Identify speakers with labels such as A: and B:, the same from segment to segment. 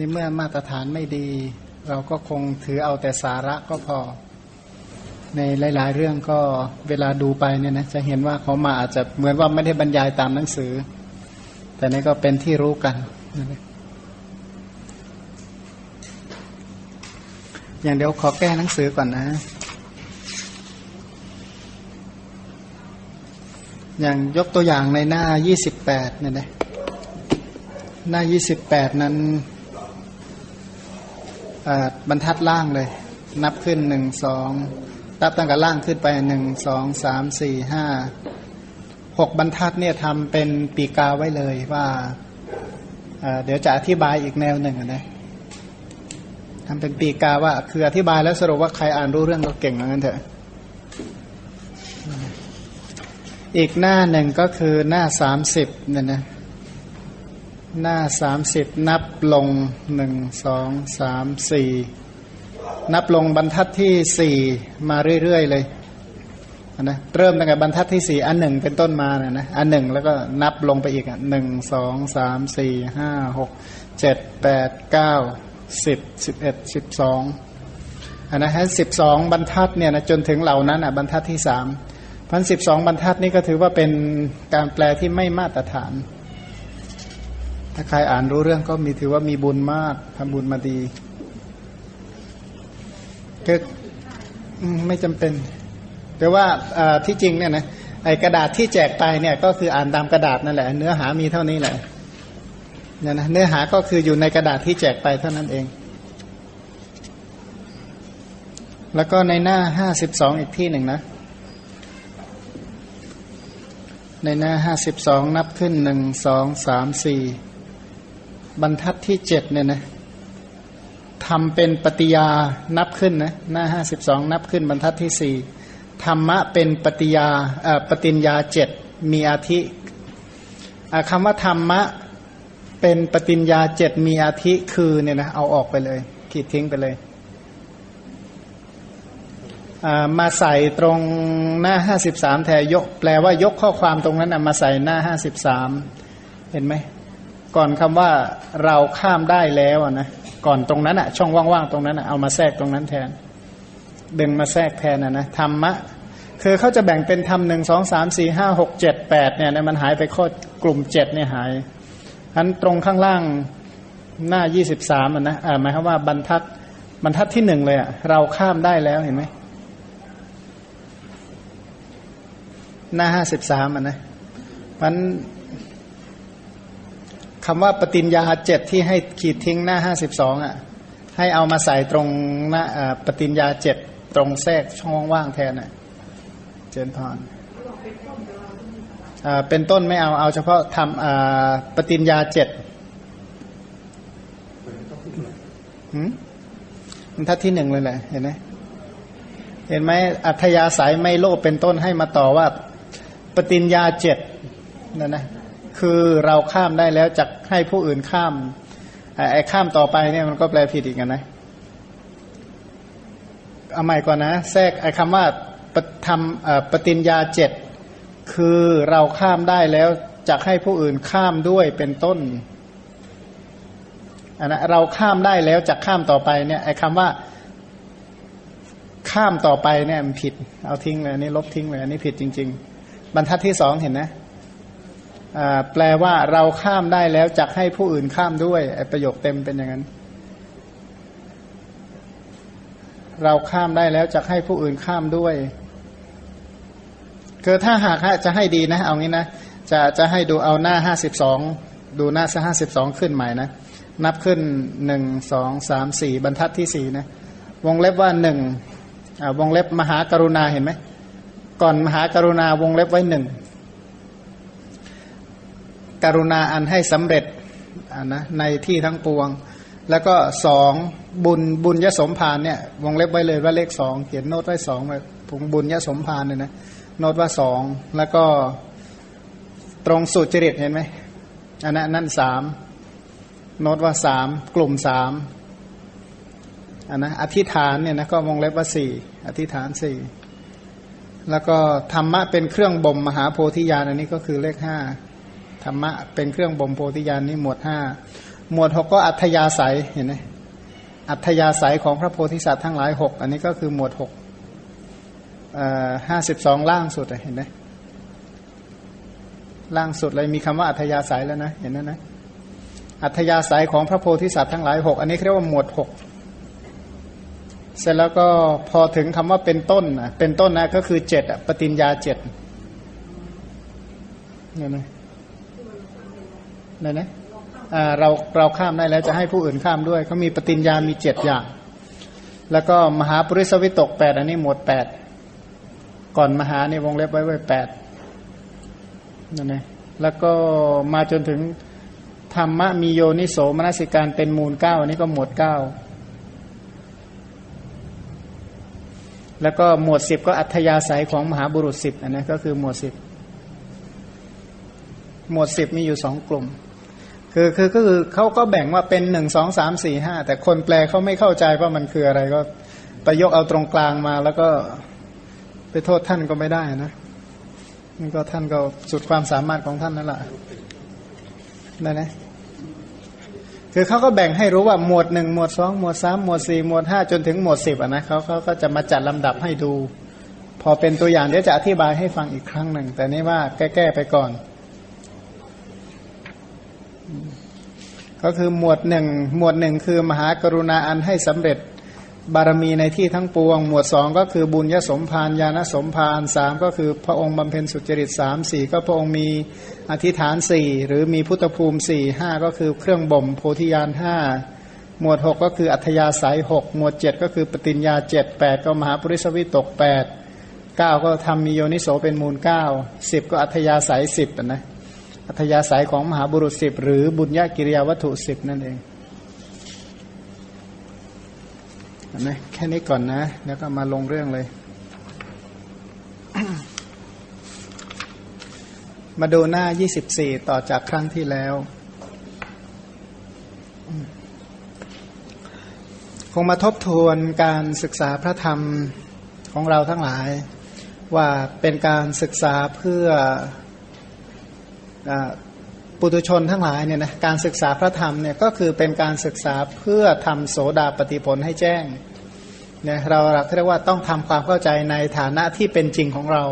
A: นี่เมื่อมาตรฐานไม่ดี เราก็คงถือเอาแต่สาระก็พอ ในหลาย ๆ เรื่องก็เวลาดูไปเนี่ยนะจะเห็นว่าเขามาอาจจะเหมือนว่าไม่ได้บรรยายตามหนังสือ แต่นี่ก็เป็นที่รู้กัน อย่างเดี๋ยวขอแก้หนังสือก่อนนะ อย่างยกตัวอย่างในหน้า 28เนี่ยนะหน้า 28 นั้น บรรทัดล่างเลย นับขึ้นหนึ่งสองนับตั้งแต่ล่างขึ้นไปหนึ่งสองสามสี่ห้าหกบรรทัดเนี่ยทำเป็นปีกาไว้เลยว่าเดี๋ยวจะอธิบายอีกแนวหนึ่งนะทำเป็นปีกาว่า คืออธิบายแล้วสรุปว่าใครอ่านรู้เรื่องก็เก่งเหมือนกันเถอะ อีกหน้าหนึ่งก็คือหน้าสามสิบเนี่ยนะ หน้าสามสิบนับลงหนึ่งสองสามสี่นับลงบรรทัดที่สี่มาเรื่อยๆเลยนะเริ่มตั้งแต่บรรทัดที่สี่อันหนึ่งเป็นต้นมาเนี่ยนะอันหนึ่งแล้วก็นับลงไปอีกอะหนึ่งสองสามสี่ห้าหกเจ็ดแปดเก้าสิบสิบเอ็ดสิบสองอันนะฮะสิบสองบรรทัดเนี่ยนะจนถึงเหล่านั้นอะบรรทัดที่สามพันสิบสองบรรทัดนี่ก็ถือว่าเป็นการแปลที่ไม่มาตรฐาน ถ้าใครอ่านรู้เรื่องก็มีถือว่ามีบุญมากทำบุญมาดีก็ไม่จำเป็น แต่ว่าที่จริงเนี่ยนะไอกระดาษที่แจกไปเนี่ย ก็คืออ่านตามกระดาษนั่นแหละ เนื้อหามีเท่านี้แหละเนี่ยนะเนื้อหาก็คืออยู่ในกระดาษที่แจกไปเท่านั้นเอง แล้วก็ในหน้าห้าสิบสองอีกที่หนึ่งนะ ในหน้าห้าสิบสองนับขึ้นหนึ่งสองสามสี่ บรรทัดที่เจ็ดเนี่ยนะทำเป็นปฏิยานับขึ้นนะหน้าห้าสิบสองนับขึ้นบรรทัดที่สี่ธรรมะเป็นปฏิยาปฏิญญาเจ็ดมีอาทิคำว่าธรรมะเป็นปฏิญญาเจ็ดมีอาทิคือเนี่ยนะเอาออกไปเลย ขีดทิ้งไปเลยมาใส่ตรงหน้าห้าสิบสามแทยก แปลว่ายกข้อความตรงนั้นมาใส่หน้าห้าสิบสามเห็นไหม ก่อนคำว่าเราข้ามได้แล้วนะก่อนตรงนั้นอะช่องว่างๆตรงนั้นอะเอามาแทรกตรงนั้นแทน ดึงมาแทรกแทนนะนะธรรมะ คือเขาจะแบ่งเป็นธรรมหนึ่งสองสามสี่ห้าหกเจ็ดแปดเนี่ยมันหายไปข้อกลุ่มเจ็ดเนี่ยหายอันตรงข้างล่างหน้ายี่สิบสามนะหมายความว่าบรรทัดบรรทัดที่หนึ่งเลยอะเราข้ามได้แล้วเห็นไหมหน้าห้าสิบสามอะนะมัน คำว่าปฏิญญาเจ็ดที่ให้ขีดทิ้งหน้าห้าสิบสองอะให้เอามาใส่ตรงหน้าปฏิญญาเจ็ดตรงแทรกช่องว่างแทนอะเจนพรเป็นต้นไม่เอาเอาเฉพาะทำปฏิญญาเจ็ดมันทัดที่หนึ่งเลยแหละเห็นไหมเห็นไหมอัธยาศัยไม่โลภเป็นต้นให้มาต่อว่า ปฏิญญาเจ็ดนั่นนะ คือเราข้ามได้แล้วจะให้ผู้อื่นข้ามไอ้ข้ามต่อไปเนี่ยมันก็แปลผิดอีกนะเอาใหม่ก่อนนะแทรกไอ้คำว่าทำปฏิญญาเจ็ดคือเราข้ามได้แล้วจะให้ผู้อื่นข้ามด้วยเป็นต้นอันนะเราข้ามได้แล้วจะข้ามต่อไปเนี่ยไอ้คำว่าข้ามต่อไปเนี่ยมันผิด เอาทิ้งเลยนี่ลบทิ้งเลยอันนี้ผิดจริง ๆ บรรทัดที่สองเห็นนะ แปลว่าเราข้ามได้แล้วจักให้ผู้อื่นข้ามด้วยประโยคเต็มเป็นอย่างนั้น เราข้ามได้แล้วจักให้ผู้อื่นข้ามด้วยคือถ้าหากจะให้ดีนะ เอางี้นะจะจะให้ดูเอาหน้าห้าสิบสองดูหน้าสัห้าสิบสองขึ้นใหม่นะนับขึ้นหนึ่งสองสามสี่บรรทัดที่สี่นะวงเล็บว่าหนึ่งวงเล็บมหากรุณาเห็นไหมก่อนมหากรุณาวงเล็บไว้หนึ่ง กรุณาอันให้สำเร็จนะในที่ทั้งปวง แล้วก็สองบุญบุญยสมภารเนี่ยวงเล็บไว้เลยว่าเลขสองเขียนโน้ตไว้สองไว้ผงบุญยสมภารเนี่ยนะโน้ตว่าสองแล้วก็ตรงสุจริตเห็นไหมอันนั้นนั่นสามโน้ตว่าสามกลุ่มสามอันนะอธิษฐานเนี่ยนะก็วงเล็บว่าสี่อธิษฐานสี่แล้วก็ธรรมะเป็นเครื่องบ่มมหาโพธิญาณอันนี้ก็คือเลขห้า รรมะเป็นเครื่องบ่มโพธิญาณนี่หมวดห้าหมวดหกก็อัธยาศัยเห็นไหมอัธยาศัยของพระโพธิสัตว์ทั้งหลายหกอันนี้ก็คือหมวดหกห้าสิบสองล่างสุดเห็นไหมล่างสุดเลยมีคำว่าอัธยาศัยแล้วนะเห็นไหมนะอัธยาศัยของพระโพธิสัตว์ทั้งหลายหกอันนี้เรียกว่าหมวดหกเสร็จแล้วก็พอถึงคำว่าเป็นต้นนะเป็นต้นนะก็คือเจ็ดปฏิญญาเจ็ดเนี่ยนะ เนี่ยนะเราเราข้ามได้แล้วจะให้ผู้อื่นข้ามด้วยเขามีปฏิญญามีเจ็ดอย่าง แล้วก็มหาปริสวิตกแปดอันนี้หมวดแปดก่อนมหาในวงเล็บไว้ไว้แปดนั่นเองแล้วก็มาจนถึงธรรมะมีโยนิโสมนสิการเป็นมูลเก้าอันนี้ก็หมวดเก้าแล้วก็หมวดสิบก็อัธยาศัยของมหาบุรุษสิบอันนี้ก็คือหมวดสิบหมวดสิบมีอยู่สองกลุ่ม คือคือก็คือเขาก็แบ่งว่าเป็นหนึ่งสองสามสี่ห้าแต่คนแปลเขาไม่เข้าใจว่ามันคืออะไรก็ไปยกเอาตรงกลางมาแล้วก็ไปโทษท่านก็ไม่ได้นะนี่ก็ท่านก็สุดความสามารถของท่านนั่นแหละนั่นนะคือเขาก็แบ่งให้รู้ว่าหมวดหนึ่งหมวดสองหมวดสามหมวดสี่หมวดห้าจนถึงหมวดสิบอะนะเขาเขาก็จะมาจัดลำดับให้ดู พอเป็นตัวอย่างเดี๋ยวจะอธิบายให้ฟังอีกครั้งหนึ่ง แต่นี่ว่าแก้ๆไปก่อน ก็คือหมวดหนึ่งหมวดหนึ่งคือมหากรุณาอันให้สำเร็จบารมีในที่ทั้งปวง หมวดสองก็คือบุญยสมภารญาณสมภารสามก็คือพระองค์บำเพ็ญสุจริตสามสี่ก็พระองค์มีอธิษฐานสี่หรือมีพุทธภูมิสี่ห้าก็คือเครื่องบ่มโพธิญาณห้าหมวดหกก็คืออัธยาศัยหกหมวดเจ็ดก็คือปฏิญญาเจ็ดแปดก็มหาปริสวิตกแปดเก้าก็ทำมีโยนิโสเป็นมูลเก้าสิบก็อัธยาศัยสิบนะ อัธยาศัยของมหาบุรุษสิบหรือบุญญากิริยาวัตถุสิบนั่นเองนะแค่นี้ก่อนนะ แล้วก็มาลงเรื่องเลย มาดูหน้า 24 ต่อจากครั้งที่แล้ว คงมาทบทวนการศึกษาพระธรรมของเราทั้งหลาย ว่าเป็นการศึกษาเพื่อ ปุตุชนทั้งหลายเนี่ยนะการศึกษาพระธรรมเนี่ยก็คือเป็นการศึกษาเพื่อทำโสดาปฏิผลให้แจ้งเนี่ยเราเรียกว่าต้องทำความเข้าใจในฐานะที่เป็นจริงของเรา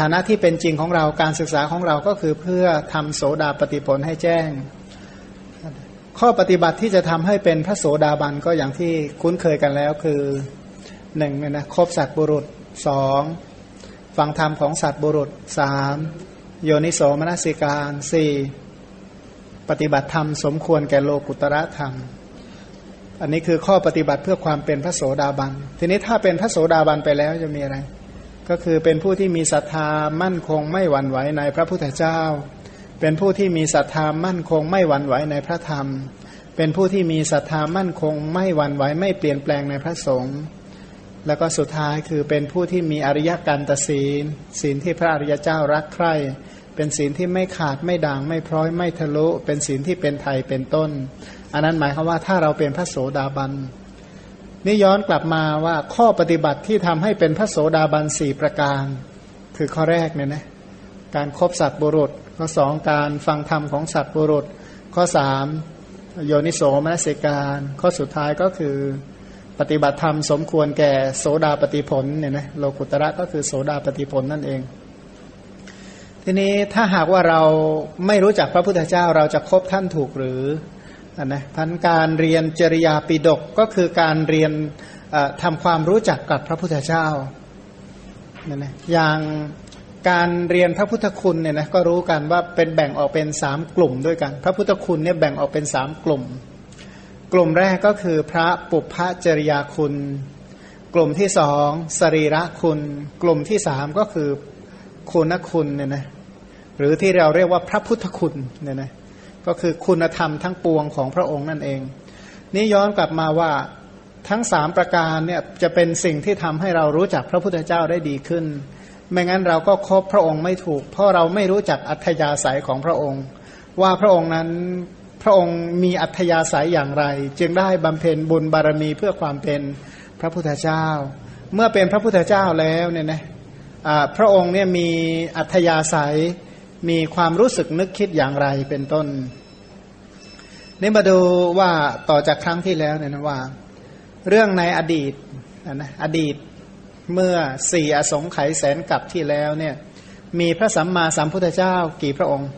A: ฐานะที่เป็นจริงของเราการศึกษาของเราก็คือเพื่อทำโสดาปฏิผลให้แจ้ง ข้อปฏิบัติที่จะทำให้เป็นพระโสดาบันก็อย่างที่คุ้นเคยกันแล้วคือหนึ่งเนี่ยนะครบสัตบุรุษสองฟังธรรมของสัตบุรุษสาม โยนิโสมนสิการสี่ปฏิบัติธรรมสมควรแก่โลกุตระธรรม อันนี้คือข้อปฏิบัติเพื่อความเป็นพระโสดาบัน ทีนี้ถ้าเป็นพระโสดาบันไปแล้วจะมีอะไร ก็คือเป็นผู้ที่มีศรัทธามั่นคงไม่หวั่นไหวในพระพุทธเจ้า เป็นผู้ที่มีศรัทธามั่นคงไม่หวั่นไหวในพระธรรม เป็นผู้ที่มีศรัทธามั่นคง ไม่หวั่นไหวไม่เปลี่ยนแปลงในพระสงฆ์แล้วก็สุดท้ายคือเป็นผู้ที่มีอริยกันตศีลศีลที่พระอริยเจ้ารักใคร่ เป็นศีลที่ไม่ขาดไม่ด่างไม่พร้อยไม่ทะลุ เป็นศีลที่เป็นไทยเป็นต้น อันนั้นหมายความว่าถ้าเราเป็นพระโสดาบันนี่ย้อนกลับมาว่าข้อปฏิบัติที่ทำให้เป็นพระโสดาบันสี่ประการ คือข้อแรกเนี่ยนะการครบสัตว์บุรุษ ข้อสองการฟังธรรมของสัตว์บุรุษ ข้อสามโยนิโสมนสิการ ข้อสุดท้ายก็คือปฏิบัติธรรมสมควรแก่โสดาปฏิผลเนี่ยนะโลกุตระก็คือโสดาปฏิผลนั่นเอง ทีนี้ถ้าหากว่าเราไม่รู้จักพระพุทธเจ้าเราจะคบท่านถูกหรือนะพันการเรียนจริยาปิดกก็คือการเรียนทำความรู้จักกับพระพุทธเจ้านี่ยนะอย่างการเรียนพระพุทธคุณเนี่ยนะก็รู้กันว่าเป็นแบ่งออกเป็นสามกลุ่มด้วยกัน พระพุทธคุณเนี่ยแบ่งออกเป็นสามกลุ่ม กลุ่มแรกก็คือพระปุพพจริยาคุณ กลุ่มที่สองสรีระคุณ กลุ่มที่สามก็คือคุณคุณเนี่ยนะ หรือที่เราเรียกว่าพระพุทธคุณเนี่ยนะก็คือคุณธรรมทั้งปวงของพระองค์นั่นเอง นี่ย้อนกลับมาว่าทั้งสามประการเนี่ยจะเป็นสิ่งที่ทำให้เรารู้จักพระพุทธเจ้าได้ดีขึ้น ไม่งั้นเราก็คบพระองค์ไม่ถูก เพราะเราไม่รู้จักอัธยาศัยของพระองค์ ว่าพระองค์นั้นพระองค์มีอัธยาศัยอย่างไร จึงได้บำเพ็ญบุญบารมีเพื่อความเป็นพระพุทธเจ้า เมื่อเป็นพระพุทธเจ้าแล้วเนี่ยนะพระองค์เนี่ยมีอัธยาศัย มีความรู้สึกนึกคิดอย่างไรเป็นต้น นี่มาดูว่าต่อจากครั้งที่แล้วเนี่ยนะว่า เรื่องในอดีตนะอดีตเมื่อสี่อสงไขยแสนกับที่แล้วเนี่ยมีพระสัมมาสัมพุทธเจ้ากี่พระองค์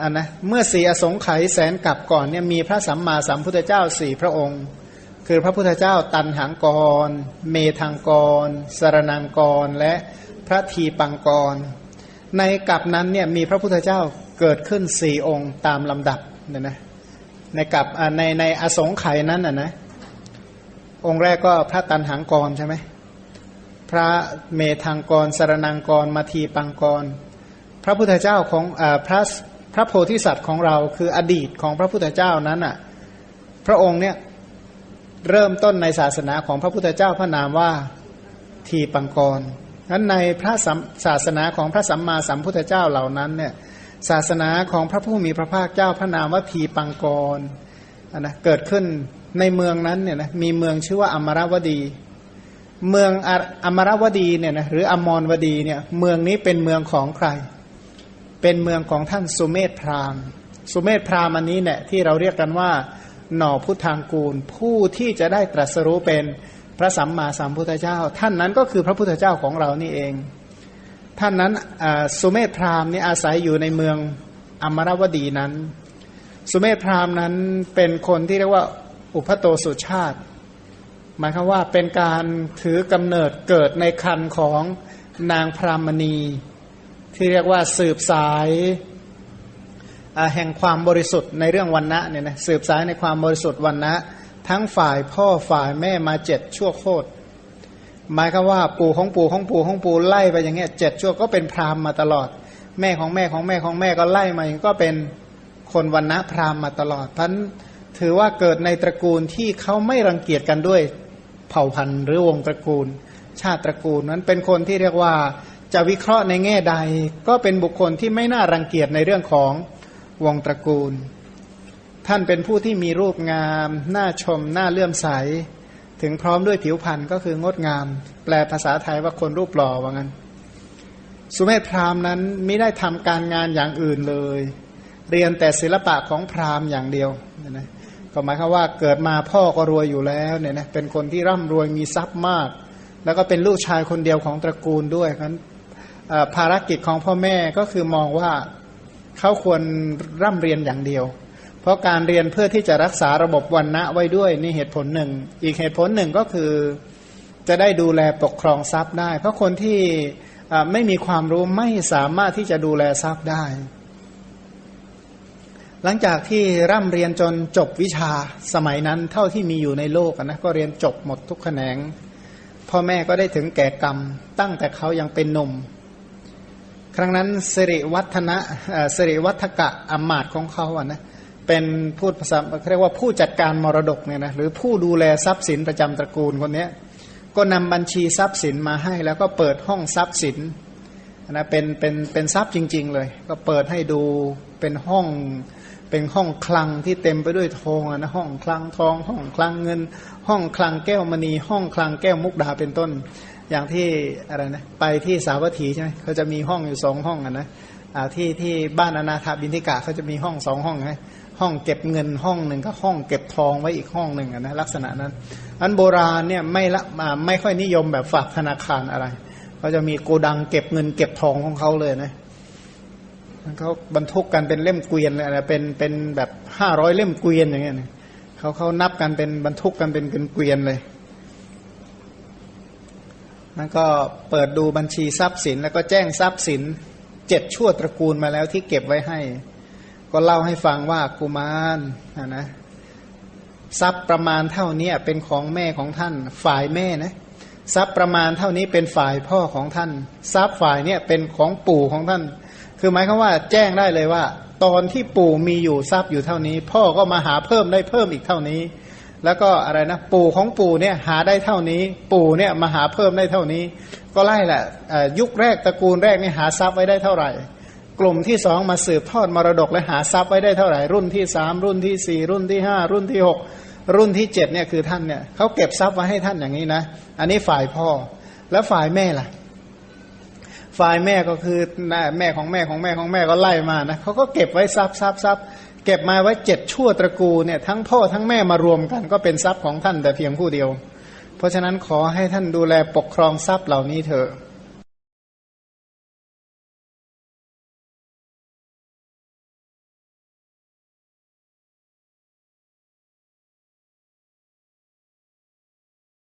A: อันนะเมื่อสี่อสงไขยแสนกับก่อนเนี่ยมีพระสัมมาสัมพุทธเจ้าสี่พระองค์ คือพระพุทธเจ้าตันหังกร เมธังกร สรนังกร และพระทีปังกร ในกับนั้นเนี่ยมีพระพุทธเจ้าเกิดขึ้นสี่องค์ตามลำดับเนี่ยนะในกับในในอสงไขยนั้นอะนะองค์แรกก็พระตันหังกรใช่ไหมพระเมธังกรสารนังกรมาทีปังกร พระพุทธเจ้าของอพระพระโพธิสัตว์ของเราคืออดีตของพระพุทธเจ้านั้นอะพระองค์เนี่ยเริ่มต้นในศาสนาของพระพุทธเจ้าพระนามว่าทีปังกร นั้นในพระศาสนาของพระสัมมาสัมพุทธเจ้าเหล่านั้นเนี่ยศาสนาของพระผู้มีพระภาคเจ้าพระนามว่าทีปังกรนะเกิดขึ้นในเมืองนั้นเนี่ยนะมีเมืองชื่อว่าอมรวดี เมืองอมรวดีเนี่ยนะหรืออมรวดีเนี่ยเมืองนี้เป็นเมืองของใคร เป็นเมืองของท่านสุเมธพราหมณ์ สุเมธพราหมณ์อันนี้เนี่ยที่เราเรียกกันว่า หน่อพุทธางกูล ผู้ที่จะได้ตรัสรู้เป็น พระสัมมาสัมพุทธเจ้า ท่านนั้นก็คือพระพุทธเจ้าของเรานี่เอง ท่านนั้นสุเมธพราหมณ์นี่อาศัยอยู่ในเมืองอมรวดีนั้น สุเมธพราหมณ์นั้นเป็นคนที่เรียกว่าอุพโตสุชาติ หมายความว่าเป็นการถือกำเนิดเกิดในคันของนางพรามณี ที่เรียกว่าสืบสายแห่งความบริสุทธิ์ในเรื่องวันนะเนี่ยนะสืบสายในความบริสุทธิ์วันนะ ทั้งฝ่ายพ่อฝ่ายแม่มาเจ็ดชั่วโคตรหมายคือว่าปู่ของปู่ของปู่ของปู่ไล่ไปอย่างเงี้ยเจ็ดชั่วก็เป็นพราหมณ์มาตลอด แม่ของแม่ของแม่ของแม่ก็ไล่มาอย่างก็เป็นคนวันณะพราหมณ์มาตลอดท่านถือว่าเกิดในตระกูลที่เขาไม่รังเกียจกันด้วยเผ่าพันธุ์หรือวงตระกูล ชาติตระกูลนั้นเป็นคนที่เรียกว่าจะวิเคราะห์ในแง่ใด ก็เป็นบุคคลที่ไม่น่ารังเกียจในเรื่องของวงตระกูล ท่านเป็นผู้ที่มีรูปงาม น่าชม น่าเลื่อมใส ถึงพร้อมด้วยผิวพรรณก็คืองดงาม แปลภาษาไทยว่าคนรูปหล่อว่างั้น สุเมธพราหมณ์นั้นไม่ได้ทำการงานอย่างอื่นเลย เรียนแต่ศิลปะของพราหมณ์อย่างเดียวนะก็หมายความว่าเกิดมาพ่อก็รวยอยู่แล้วเนี่ยนะเป็นคนที่ร่ำรวยมีทรัพย์มาก แล้วก็เป็นลูกชายคนเดียวของตระกูลด้วยนั้นภารกิจของพ่อแม่ก็คือมองว่าเขาควรร่ำเรียนอย่างเดียว ราะการเรียนเพื่อที่จะรักษาระบบวันณะไว้ด้วยนี่เหตุผลหนึ่ง อีกเหตุผลหนึ่งก็คือจะได้ดูแลปกครองทรัพย์ได้ เพราะคนที่ไม่มีความรู้ไม่สามารถที่จะดูแลทรัพย์ได้ หลังจากที่ร่ำเรียนจนจบวิชาสมัยนั้นเท่าที่มีอยู่ในโลกนะก็เรียนจบหมดทุกแขนง พ่อแม่ก็ได้ถึงแก่กรรม ตั้งแต่เขายังเป็นหนุ่มครั้งนั้นสิริวัฒนะสิริวัฒกะอมาตของเขาอะนะเเป็นพูดภาษาเรียกว่าผู้จัดการมรดกเนี่ยนะหรือผู้ดูแลทรัพย์สินประจำตระกูลคนนี้ก็นำบัญชีทรัพย์สินมาให้ แล้วก็เปิดห้องทรัพย์สินนะเป็นเป็นเป็นทรัพย์จริง ๆ เลย ก็เปิดให้ดูเป็นห้องเป็นห้องคลังที่เต็มไปด้วยทองนะห้องคลังทอง ห้องคลังเงิน ห้องคลังแก้วมณี ห้องคลังแก้วมุกดาเป็นต้น อย่างที่อะไรนะไปที่สาวัตถีใช่ไหมเขาจะมีห้องอยู่สองห้องนะที่ที่บ้านอนาถาบินทิกะเขาจะมีห้องสองห้องไง ห้องเก็บเงินห้องหนึ่งก็ห้องเก็บทองไว้อีกห้องหนึ่งนะลักษณะนั้น อันโบราณเนี่ยไม่ละมาไม่ค่อยนิยมแบบฝากธนาคารอะไรเขาจะมีโกดังเก็บเงินเก็บทองของเขาเลยนะเขาบรรทุกกันเป็นเล่มเกวียนเลยนะเป็นเป็นแบบห้าร้อยเล่มเกวียนอย่างเงี้ยเขาเขานับกันเป็นบรรทุกกันเป็นเกวียนเลยแล้วก็เปิดดูบัญชีทรัพย์สิน แล้วก็แจ้งทรัพย์สินเจ็ดชั่วตระกูลมาแล้วที่เก็บไว้ให้ ก็เล่าให้ฟังว่ากุมารนะนะทรัพย์ประมาณเท่านี้เป็นของแม่ของท่าน ฝ่ายแม่นะทรัพย์ประมาณเท่านี้เป็นฝ่ายพ่อของท่าน ทรัพย์ฝ่ายเนี่ยเป็นของปู่ของท่าน คือหมายความว่าแจ้งได้เลยว่า ตอนที่ปู่มีอยู่ทรัพย์อยู่เท่านี้ พ่อก็มาหาเพิ่มได้เพิ่มอีกเท่านี้ แล้วก็อะไรนะปู่ของปู่เนี่ยหาได้เท่านี้ ปู่เนี่ยมาหาเพิ่มได้เท่านี้ ก็ไล่แหละยุคแรกตระกูลแรกนี่หาทรัพย์ไว้ได้เท่าไหร่ กลุ่มที่สองมาสืบทอดมรดกและหาทรัพย์ไว้ได้เท่าไหร่ รุ่นที่สามรุ่นที่สี่รุ่นที่ห้ารุ่นที่หกรุ่นที่เจ็ดเนี่ยคือท่านเนี่ยเขาเก็บทรัพย์ไว้ให้ท่านอย่างนี้นะ อันนี้ฝ่ายพ่อแล้วฝ่ายแม่ล่ะ ฝ่ายแม่ก็คือแม่ของแม่ของแม่ของแม่ก็ไล่มานะเขาก็เก็บไว้ทรัพย์ทรัพย์ทรัพย์เก็บมาไว้เจ็ดชั่วตระกูลเนี่ยทั้งพ่อทั้งแม่มารวมกันก็เป็นทรัพย์ของท่านแต่เพียงผู้เดียว เพราะฉะนั้นขอให้ท่านดูแลปกครองทรัพย์เหล่านี้เถอะ